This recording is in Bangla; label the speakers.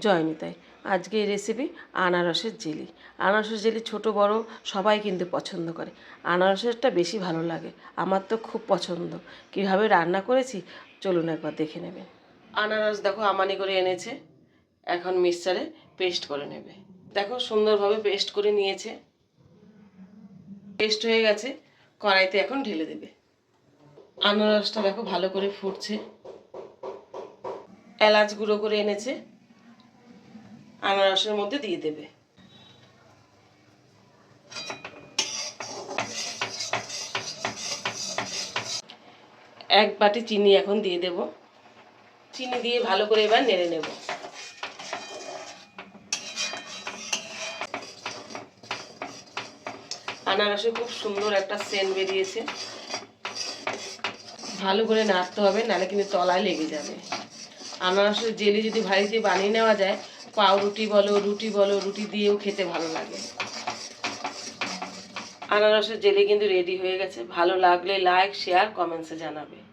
Speaker 1: জয়নিতাই। আজকে এই রেসিপি আনারসের জেলি। আনারসের জেলি ছোট, বড় সবাই কিন্তু পছন্দ করে। আনারসেরটা বেশি ভালো লাগে। আমার তো খুব পছন্দ। কীভাবে রান্না করেছি? চলুন একবার দেখে নেবেন আনারস দেখো আমানি করে এনেছে। এখন মিক্সচারে পেস্ট করে নেবে। দেখো সুন্দরভাবে পেস্ট করে নিয়েছে। পেস্ট হয়ে গেছে। কড়াইতে এখন ঢেলে দেবে। আনারসটা দেখো ভালো করে ফুটছে। এলাচ গুঁড়ো করে এনেছে। আনারসের মধ্যে দিয়ে দেবে। এক বাটি চিনি এখন দিয়ে দেব। চিনি দিয়ে ভালো করে এবার নেড়ে নেব। আনারসে খুব সুন্দর একটা সেন্ট বেরিয়েছে। ভালো করে নাড়তে হবে, নাহলে কিন্তু তলায় লেগে যাবে। আনারসের জেলি যদি বাড়িতে বানিয়ে নেওয়া যায়, পাউরুটি বলো, রুটি বলো, রুটি দিয়েও খেতে ভালো লাগে। আনারসের জেলি কিন্তু রেডি হয়ে গেছে। ভালো লাগলে লাইক শেয়ার কমেন্টসে জানাবে।